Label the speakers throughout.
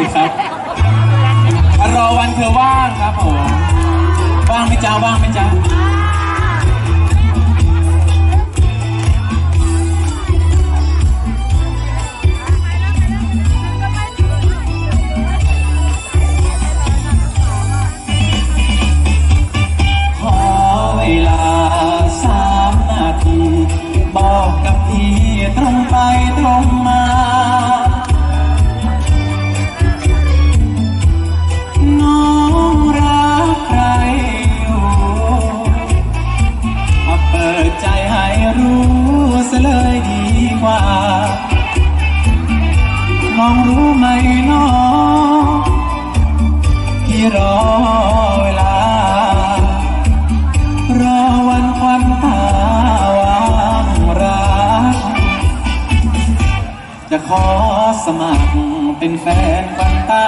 Speaker 1: สิครับรอวันเธอว่างครับผมว่างไหมจ้าว่างไหมจ้าขอเวลาสามนาทีบอกกับพี่ตรงไปตรงมา น้องรู้ไหมน้องที่รอเวลา รอวันควันตาวางรักจะขอสมัครเป็นแฟนควันตา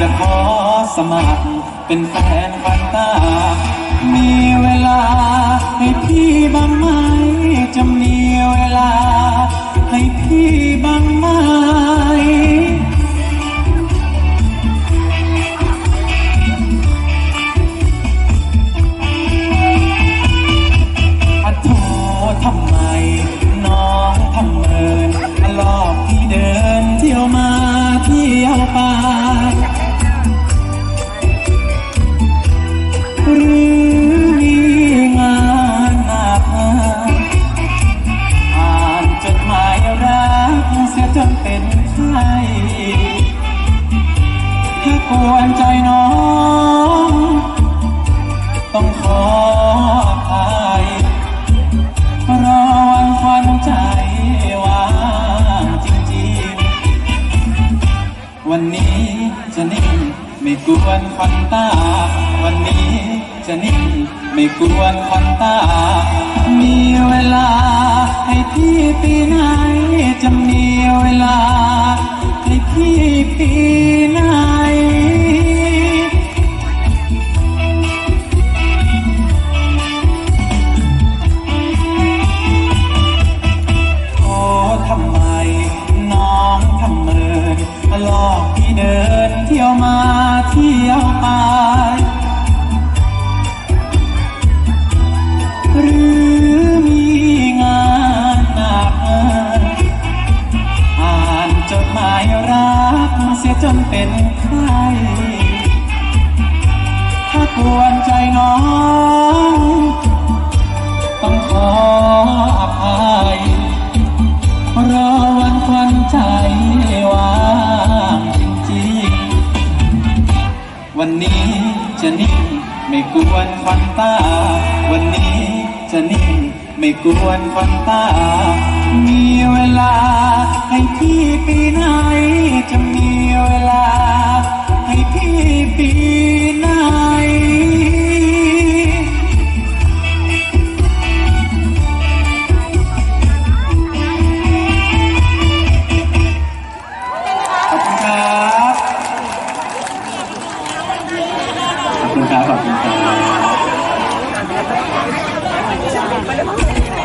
Speaker 1: จะขอสมัครเป็นแฟนควันตา มีเวลาให้พี่บ้างไหมจะมีเวลา ให้พี่บ้างไหม ต้องขออภัยรอวันควันใจว่างจริงๆ วันนี้จะนิ่งไม่กวนควันตา วันนี้จะนิ่งไม่กวนควันตา มีเวลาให้พี่ปีไหนจะมี นเป็นไข้ถ้ากวนใจน้อง ต้องขออภัยรอวันควันใจว่างจริงๆ วันนี้จะนิ่งไม่กวนควันตา วันนี้จะนิ่งไม่กวนควันตา มีเวลาให้พี่ปีไหนจะมี เวลา ให้พี่ปีไหน ครับขอบคุณครับขอบคุณครับ